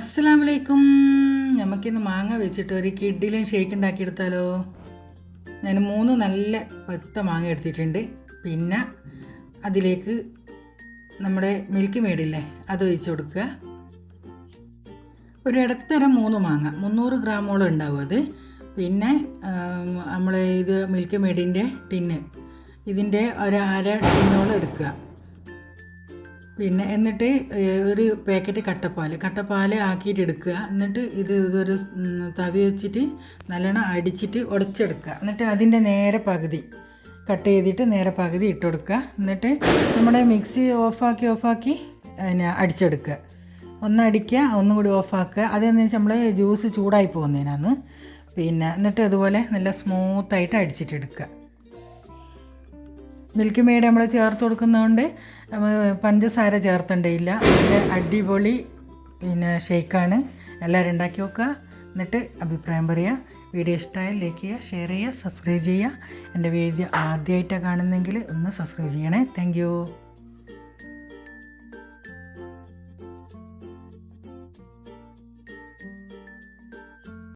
അസ്സലാമു അലൈക്കും നമുക്കിന്ന് മാങ്ങ വെച്ചിട്ട് ഒരു കിഡിലും ഷേക്ക് ഉണ്ടാക്കിയെടുത്താലോ ഞാൻ മൂന്ന് നല്ല പത്ത മാങ്ങ എടുത്തിട്ടുണ്ട്. പിന്നെ അതിലേക്ക് നമ്മുടെ മിൽക്ക് മേടില്ലേ അത് ഒഴിച്ച് കൊടുക്കുക. ഒരു ഇടത്തരം മൂന്ന് മാങ്ങ മുന്നൂറ് ഗ്രാമോളം ഉണ്ടാവും അത്. പിന്നെ നമ്മൾ ഇത് മിൽക്ക് മേഡിന്റെ ടിന്ന്. ഇതിന്റെ ഒരു അര ടിന്നോളം എടുക്കുക. പിന്നെ എന്നിട്ട് ഒരു പാക്കറ്റ് കട്ടപ്പാൽ കട്ടപ്പാൽ ആക്കിയിട്ട് എടുക്കുക എന്നിട്ട് ഇത് ഇതൊരു തവി വെച്ചിട്ട് നല്ലോണം അടിച്ചിട്ട് ഉടച്ചെടുക്കുക. എന്നിട്ട് അതിന്റെ നേരെ പകുതി കട്ട് ചെയ്തിട്ട് നേരെ പകുതി ഇട്ട് കൊടുക്കുക. എന്നിട്ട് നമ്മുടെ മിക്സി ഓഫാക്കി ഓഫാക്കി പിന്നെ അടിച്ചെടുക്കുക. ഒന്നടിക്കുക ഒന്നും കൂടി ഓഫാക്കുക. അതെന്ന് വെച്ചാൽ നമ്മൾ ജ്യൂസ് ചൂടായി പോകുന്നതിനാന്ന്. പിന്നെ എന്നിട്ട് അതുപോലെ നല്ല സ്മൂത്തായിട്ട് അടിച്ചിട്ടെടുക്കുക. മിൽക്ക് മെയ്ഡ് നമ്മൾ ചേർത്ത് കൊടുക്കുന്നതുകൊണ്ട് നമ്മ പഞ്ചസാര ചേർത്തണ്ടേയില്ല നല്ല അടിപൊളി പിന്നെ ഷേക്കാണ്. എല്ലാവരും ഉണ്ടാക്കി നോക്കുക. എന്നിട്ട് അഭിപ്രായം പറയുക. വീഡിയോ ഇഷ്ടമായാൽ ലൈക്ക് ചെയ്യുക ഷെയർ ചെയ്യുക സബ്സ്ക്രൈബ് ചെയ്യുക. എന്റെ വീഡിയോ ആദ്യമായിട്ടാണ് കാണുന്നെങ്കിൽ ഒന്ന് സബ്സ്ക്രൈബ് ചെയ്യണേ. താങ്ക്